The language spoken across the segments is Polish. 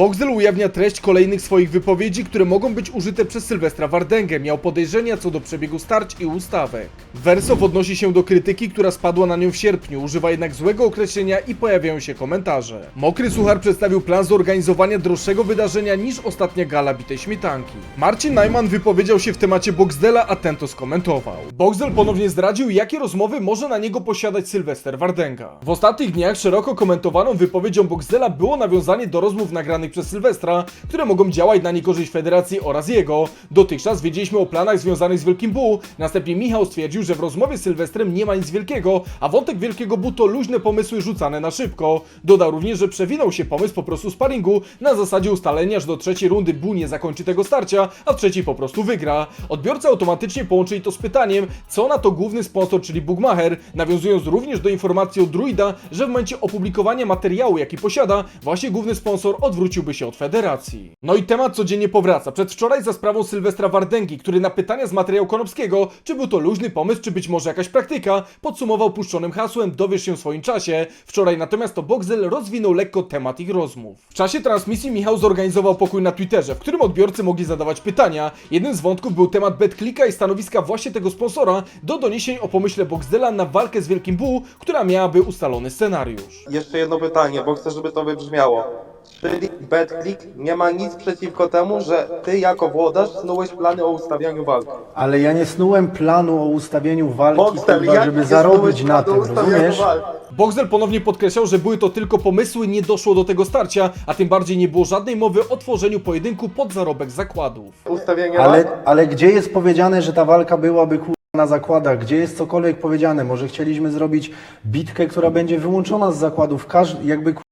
Boxdel ujawnia treść kolejnych swoich wypowiedzi, które mogą być użyte przez Sylwestra Wardęgę. Miał podejrzenia co do przebiegu starć i ustawek. Wersow odnosi się do krytyki, która spadła na nią w sierpniu, używa jednak złego określenia i pojawiają się komentarze. Mokry Suchar przedstawił plan zorganizowania droższego wydarzenia niż ostatnia gala bitej śmietanki. Marcin Najman wypowiedział się w temacie Boxdela, a ten to skomentował. Boxdel ponownie zdradził, jakie rozmowy może na niego posiadać Sylwester Wardęga. W ostatnich dniach szeroko komentowaną wypowiedzią Boxdela było nawiązanie do rozmów nagranych przez Sylwestra, które mogą działać na niekorzyść Federacji oraz jego. Dotychczas wiedzieliśmy o planach związanych z Wielkim Bu, następnie Michał stwierdził, że w rozmowie z Sylwestrem nie ma nic wielkiego, a wątek Wielkiego Bu to luźne pomysły rzucane na szybko. Dodał również, że przewinął się pomysł po prostu sparingu na zasadzie ustalenia, że do trzeciej rundy Bu nie zakończy tego starcia, a w trzeciej po prostu wygra. Odbiorcy automatycznie połączyli to z pytaniem, co na to główny sponsor, czyli Bugmacher, nawiązując również do informacji od Druida, że w momencie opublikowania materiału, jaki posiada, właśnie główny sponsor odwróciłby się od federacji. No i temat codziennie powraca. Przedwczoraj za sprawą Sylwestra Wardęgi, który na pytania z materiału Konopskiego, czy był to luźny pomysł, czy być może jakaś praktyka, podsumował puszczonym hasłem dowiesz się w swoim czasie. Wczoraj natomiast to Boxel rozwinął lekko temat ich rozmów. W czasie transmisji Michał zorganizował pokój na Twitterze, w którym odbiorcy mogli zadawać pytania. Jednym z wątków był temat BetClicka i stanowiska właśnie tego sponsora do doniesień o pomyśle Boxdela na walkę z Wielkim Bu, która miałaby ustalony scenariusz. Jeszcze jedno pytanie, bo chcę, żeby to wybrzmiało. Czyli BetClick nie ma nic przeciwko temu, że ty jako włodarz snułeś plany o ustawianiu walki. Ale ja nie snułem planu o ustawieniu walki, Boxer, jak żeby zarobić na tym, rozumiesz? walki? Boxel ponownie podkreślał, że były to tylko pomysły, nie doszło do tego starcia, a tym bardziej nie było żadnej mowy o tworzeniu pojedynku pod zarobek zakładów. Ustawienie Ale, walki? ale gdzie jest powiedziane, że ta walka byłaby kurwa na zakładach? Gdzie jest cokolwiek powiedziane? Może chcieliśmy zrobić bitkę, która będzie wyłączona z zakładów? Każ, jakby kurwa,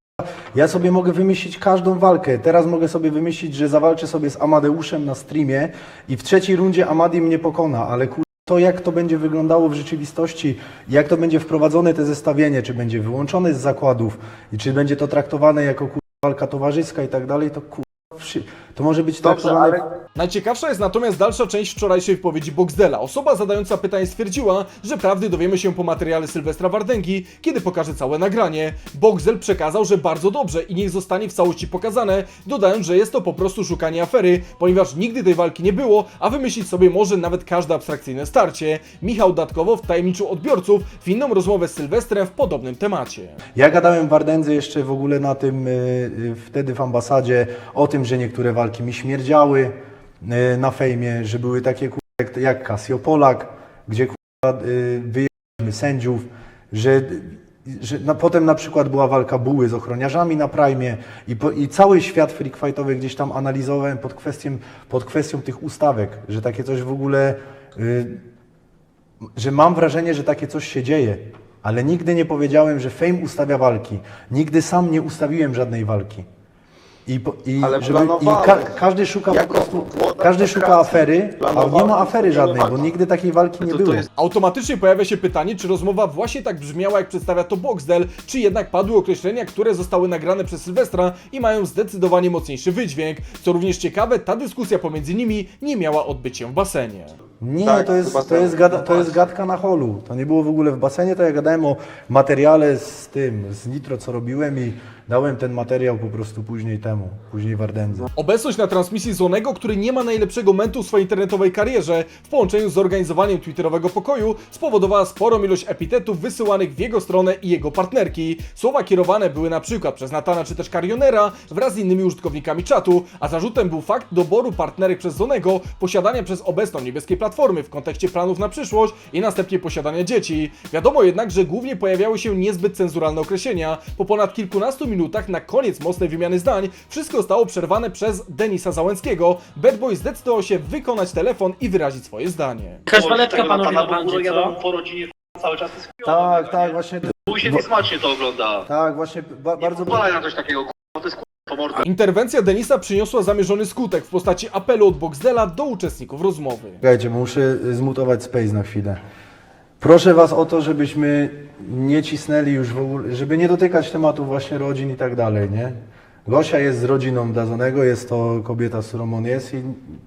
ja sobie mogę wymyślić każdą walkę. Teraz mogę sobie wymyślić, że zawalczę sobie z Amadeuszem na streamie i w trzeciej rundzie Amadi mnie pokona, ale kurwa, to jak to będzie wyglądało w rzeczywistości, jak to będzie wprowadzone te zestawienie, czy będzie wyłączone z zakładów i czy będzie to traktowane jako walka towarzyska i tak dalej, to to może być Dobrze, traktowane ale Najciekawsza jest natomiast dalsza część wczorajszej wypowiedzi Boxdela. Osoba zadająca pytanie stwierdziła, że prawdy dowiemy się po materiale Sylwestra Wardęgi, kiedy pokaże całe nagranie. Boxdel przekazał, że bardzo dobrze i niech zostanie w całości pokazane, dodając, że jest to po prostu szukanie afery, ponieważ nigdy tej walki nie było, a wymyślić sobie może nawet każde abstrakcyjne starcie. Michał dodatkowo wtajemniczył odbiorców w inną rozmowę z Sylwestrem w podobnym temacie. Ja gadałem w Wardędze jeszcze w ogóle na tym, y, y, wtedy w ambasadzie, o tym, że niektóre walki mi śmierdziały na fejmie, że były takie jak, jak Casio Polak, gdzie y, wyjęliśmy sędziów, że, że na, potem na przykład była walka Buły z ochroniarzami na Prime i, i cały świat freak fightowy gdzieś tam analizowałem pod kwestią, pod kwestią tych ustawek, że takie coś w ogóle... Y, że mam wrażenie, że takie coś się dzieje, ale nigdy nie powiedziałem, że Fame ustawia walki. Nigdy sam nie ustawiłem żadnej walki. I, i, Ale żeby, i ka każdy szuka po prostu, każdy szuka afery, a nie ma afery żadnej, bo nigdy takiej walki nie było. Automatycznie pojawia się pytanie, czy rozmowa właśnie tak brzmiała, jak przedstawia to Boxdel, czy jednak padły określenia, które zostały nagrane przez Sylwestra i mają zdecydowanie mocniejszy wydźwięk. Co również ciekawe, ta dyskusja pomiędzy nimi nie miała odbyć się w basenie. Nie, Tak, to, jest, to, jest gada, to jest gadka na holu. To nie było w ogóle w basenie, to ja gadałem o materiale z tym, z Nitro, co robiłem i dałem ten materiał po prostu później temu, później w Ardendze. Obecność na transmisji Zonego, który nie ma najlepszego momentu w swojej internetowej karierze, w połączeniu z zorganizowaniem twitterowego pokoju, spowodowała sporą ilość epitetów wysyłanych w jego stronę i jego partnerki. Słowa kierowane były na przykład przez Natana czy też Carionera wraz z innymi użytkownikami czatu, a zarzutem był fakt doboru partnerek przez Zonego, posiadania przez obecną niebieskiej platformy w kontekście planów na przyszłość i następnie posiadania dzieci. Wiadomo jednak, że głównie pojawiały się niezbyt cenzuralne określenia. Po ponad kilkunastu minutach na koniec mocnej wymiany zdań wszystko zostało przerwane przez Denisa Załęckiego. Bad Boy zdecydował się wykonać telefon i wyrazić swoje zdanie. Jakaś waletka panowie na bandzie, jadą co? po rodzinie cały czas jest Tak, tak, właśnie, Chuj się smacznie to ogląda. tak, właśnie, ba bardzo... Pozwalaj na coś takiego, k***a, to jest k***a pomorda. Interwencja Denisa przyniosła zamierzony skutek w postaci apelu od Boxdela do uczestników rozmowy. Bo muszę zmutować Space na chwilę. Proszę Was o to, żebyśmy nie cisnęli już w ogóle, żeby nie dotykać tematu właśnie rodzin i tak dalej, nie? Gosia jest z rodziną Dazonego, jest to kobieta, z którą on jest i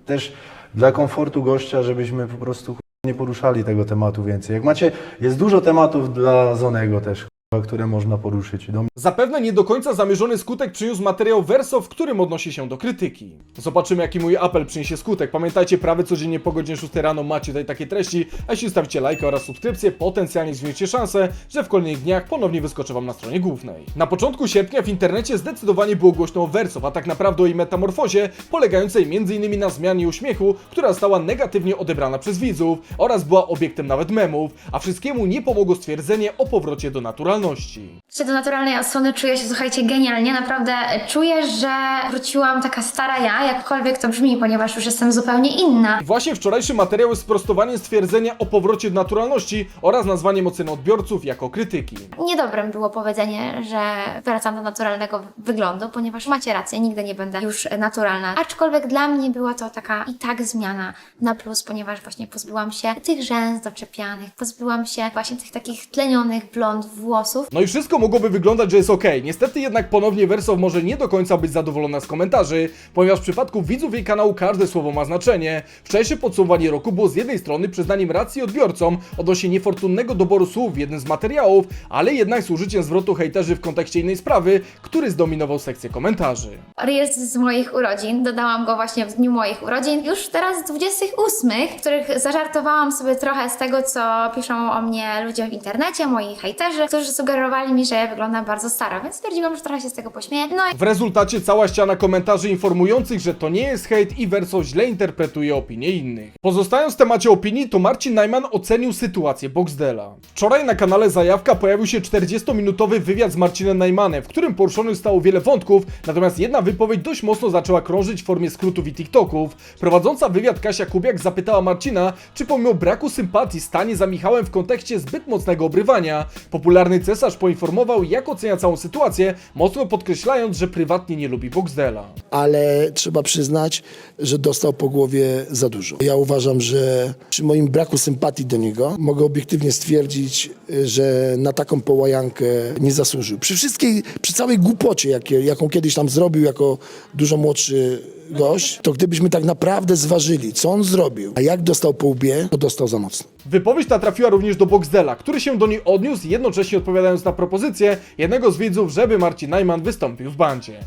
też dla komfortu gościa, żebyśmy po prostu nie poruszali tego tematu więcej. Jak macie, jest dużo tematów dla Zonego też, które można poruszyć. Do Zapewne nie do końca zamierzony skutek przyniósł materiał Verso, w którym odnosi się do krytyki. Zobaczymy jaki mój apel przyniesie skutek. Pamiętajcie, prawy codziennie po godzinie 6 rano macie tutaj takie treści, a jeśli stawicie lajka oraz subskrypcję, potencjalnie zwiększycie szansę, że w kolejnych dniach ponownie wyskoczę wam na stronie głównej. Na początku sierpnia w internecie zdecydowanie było głośno o Verso, a tak naprawdę o jej metamorfozie, polegającej m.in. na zmianie uśmiechu, która została negatywnie odebrana przez widzów oraz była obiektem nawet memów, a wszystkiemu nie pomogło stwierdzenie o powrocie do naturalności odpowiedzialności. Wrócę do naturalnej odsłony, czuję się, słuchajcie, genialnie. Naprawdę czuję, że wróciłam taka stara ja, jakkolwiek to brzmi, ponieważ już jestem zupełnie inna. Właśnie wczorajszy materiał jest sprostowaniem stwierdzenia o powrocie do naturalności oraz nazwaniem oceny odbiorców jako krytyki. Niedobrym było powiedzenie, że wracam do naturalnego wyglądu, ponieważ macie rację, nigdy nie będę już naturalna. Aczkolwiek dla mnie była to taka i tak zmiana na plus, ponieważ właśnie pozbyłam się tych rzęs doczepianych, pozbyłam się właśnie tych takich tlenionych blond włosów. No i wszystko mogłoby wyglądać, że jest ok. Niestety jednak ponownie Wersow może nie do końca być zadowolona z komentarzy, ponieważ w przypadku widzów jej kanału każde słowo ma znaczenie. Wczorajsze podsumowanie roku było z jednej strony przyznaniem racji odbiorcom odnośnie niefortunnego doboru słów w jednym z materiałów, ale jednak z użyciem zwrotu hejterzy w kontekście innej sprawy, który zdominował sekcję komentarzy. Reels z moich urodzin, dodałam go właśnie w dniu moich urodzin, już teraz 28, w których zażartowałam sobie trochę z tego, co piszą o mnie ludzie w internecie, moi hejterzy, którzy sugerowali mi, że wyglądam bardzo staro, więc stwierdziłam, że trochę się z tego pośmieję. No i W rezultacie cała ściana komentarzy informujących, że to nie jest hejt i Verso źle interpretuje opinie innych. Pozostając w temacie opinii, to Marcin Najman ocenił sytuację Boxdela. Wczoraj na kanale Zajawka pojawił się 40-minutowy wywiad z Marcinem Najmanem, w którym poruszonych zostało wiele wątków, natomiast jedna wypowiedź dość mocno zaczęła krążyć w formie skrótów i TikToków. Prowadząca wywiad Kasia Kubiak zapytała Marcina, czy pomimo braku sympatii stanie za Michałem w kontekście zbyt mocnego obrywania. Popularny cesarz poinformował, jak ocenia całą sytuację, mocno podkreślając, że prywatnie nie lubi Boxdela. ale trzeba przyznać, że dostał po głowie za dużo. Ja uważam, że przy moim braku sympatii do niego mogę obiektywnie stwierdzić, że na taką połajankę nie zasłużył. Przy wszystkiej, przy całej głupocie, jakie, jaką kiedyś tam zrobił jako dużo młodszy gość, to gdybyśmy tak naprawdę zważyli, co on zrobił, a jak dostał po łbie, to dostał za mocno. Wypowiedź ta trafiła również do Boxdela, który się do niej odniósł, jednocześnie odpowiadając na propozycję jednego z widzów, żeby Marcin Najman wystąpił w bandzie.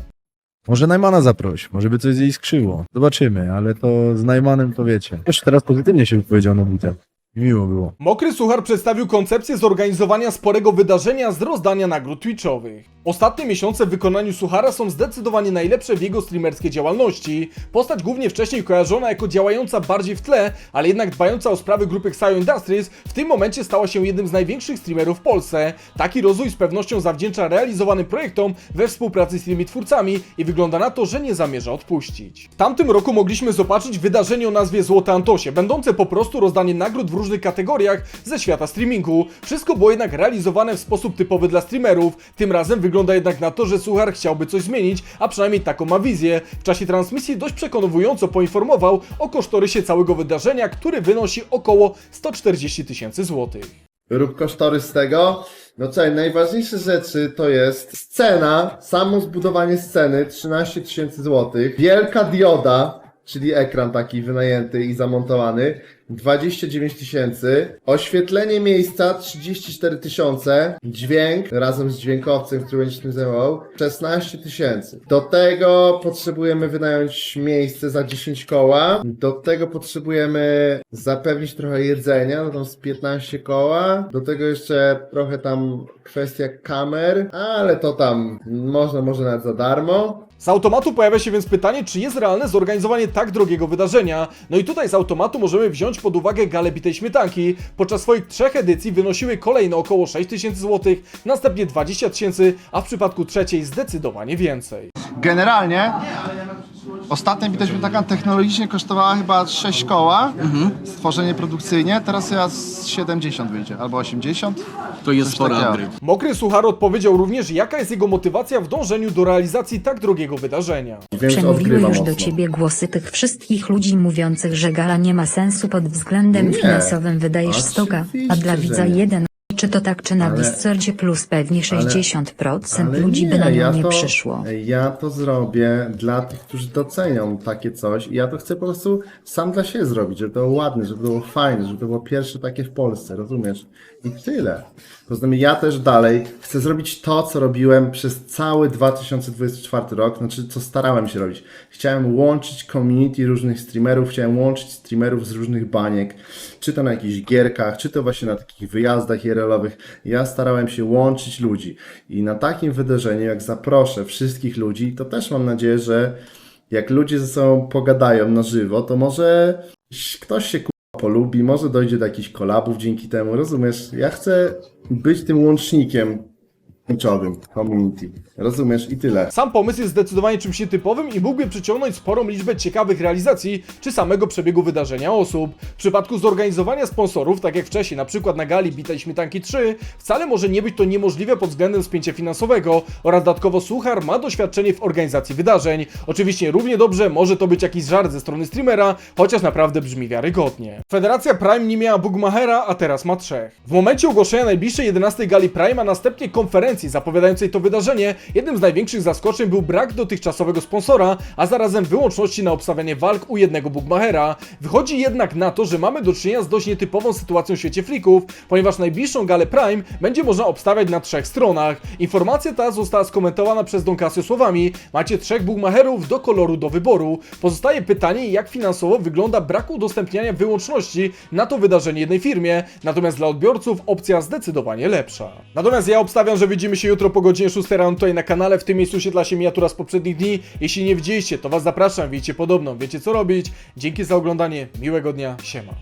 Może Najmana zaproś, może by coś z jej skrzyło. Zobaczymy, ale to z Najmanem to wiecie. Jeszcze teraz pozytywnie się wypowiedział na bitę. I miło było. Mokry Suchar przedstawił koncepcję zorganizowania sporego wydarzenia z rozdania nagród Twitchowych. Ostatnie miesiące w wykonaniu Suchara są zdecydowanie najlepsze w jego streamerskiej działalności. Postać głównie wcześniej kojarzona jako działająca bardziej w tle, ale jednak dbająca o sprawy grupy Xayo Industries, w tym momencie stała się jednym z największych streamerów w Polsce. Taki rozwój z pewnością zawdzięcza realizowanym projektom we współpracy z tymi twórcami i wygląda na to, że nie zamierza odpuścić. W tamtym roku mogliśmy zobaczyć wydarzenie o nazwie Złote Antosie, będące po prostu rozdaniem nagród w różnych kategoriach ze świata streamingu. Wszystko było jednak realizowane w sposób typowy dla streamerów. Tym razem wygląda jednak na to, że Suchar chciałby coś zmienić, a przynajmniej taką ma wizję. W czasie transmisji dość przekonująco poinformował o kosztorysie całego wydarzenia, który wynosi około 140 tysięcy złotych. rób kosztorys tego. No co, najważniejsze rzeczy to jest scena, samo zbudowanie sceny 13 tysięcy złotych, wielka dioda, czyli ekran taki wynajęty i zamontowany 29 tysięcy, oświetlenie miejsca 34 tysiące, dźwięk razem z dźwiękowcem, który będzie się tym zajmował 16 tysięcy. Do tego potrzebujemy wynająć miejsce za 10 koła, do tego potrzebujemy zapewnić trochę jedzenia, no tam z 15 koła, do tego jeszcze trochę tam kwestia kamer, ale to tam można, może nawet za darmo. Z automatu pojawia się więc pytanie, czy jest realne zorganizowanie tak drogiego wydarzenia. No i tutaj z automatu możemy wziąć pod uwagę galę bitej śmietanki. Podczas swoich trzech edycji wynosiły kolejne około 6 tysięcy złotych, następnie 20 tysięcy, a w przypadku trzeciej zdecydowanie więcej. Generalnie ostatnia bita śmietanka technologicznie kosztowała chyba 6 koła stworzenie produkcyjnie, teraz ja z 70 wyjdzie, albo 80. To jest Coś spory takiego. upgrade. Mokry Suchar odpowiedział również, jaka jest jego motywacja w dążeniu do realizacji tak drogiego wydarzenia. Więc Przemówiły odgrywa już do mocno. ciebie głosy tych wszystkich ludzi mówiących, że gala nie ma sensu pod względem Nie. finansowym wydajesz stoka, a dla widza nie. jeden Czy to tak, czy na Ale- Discordzie plus pewnie 60% Ale ludzi by na nią nie to, przyszło. Ja to zrobię dla tych, którzy docenią takie coś i ja to chcę po prostu sam dla siebie zrobić, żeby to było ładne, żeby to było fajne, żeby to było pierwsze takie w Polsce, rozumiesz? I tyle. Poza tym ja też dalej chcę zrobić to, co robiłem przez cały 2024 rok, znaczy co starałem się robić. Chciałem łączyć community różnych streamerów, chciałem łączyć streamerów z różnych baniek, czy to na jakichś gierkach, czy to właśnie na takich wyjazdach Ja starałem się łączyć ludzi. I na takim wydarzeniu, jak zaproszę wszystkich ludzi, to też mam nadzieję, że jak ludzie ze sobą pogadają na żywo, to może ktoś się polubi, może dojdzie do jakichś kolabów dzięki temu, rozumiesz? Ja chcę być tym łącznikiem kluczowym community, rozumiesz? I tyle. Sam pomysł jest zdecydowanie czymś nietypowym i mógłby przyciągnąć sporą liczbę ciekawych realizacji czy samego przebiegu wydarzenia osób. W przypadku zorganizowania sponsorów, tak jak wcześniej, na przykład na gali Bita i Śmietanki 3, wcale może nie być to niemożliwe pod względem spięcia finansowego oraz dodatkowo Suchar ma doświadczenie w organizacji wydarzeń. Oczywiście równie dobrze może to być jakiś żart ze strony streamera, chociaż naprawdę brzmi wiarygodnie. Federacja Prime nie miała Bugmachera, a teraz ma trzech. W momencie ogłoszenia najbliższej 11 gali Prime, a następnie konferencji zapowiadającej to wydarzenie, jednym z największych zaskoczeń był brak dotychczasowego sponsora, a zarazem wyłączności na obstawianie walk u jednego Bugmachera. Wychodzi jednak na to, że mamy do czynienia z dość nietypową sytuacją w świecie freaków, ponieważ najbliższą galę Prime będzie można obstawiać na trzech stronach. Informacja ta została skomentowana przez Don Casio słowami Macie trzech Bugmacherów do koloru do wyboru. Pozostaje pytanie, jak finansowo wygląda brak udostępniania wyłączności na to wydarzenie jednej firmie, natomiast dla odbiorców opcja zdecydowanie lepsza. Natomiast ja obstawiam, że widzimy się jutro po godzinie 6 rano tutaj na kanale, w tym miejscu się miniatura z poprzednich dni. Jeśli nie widzieliście, to was zapraszam, wiecie podobną, wiecie co robić. Dzięki za oglądanie, miłego dnia, siema.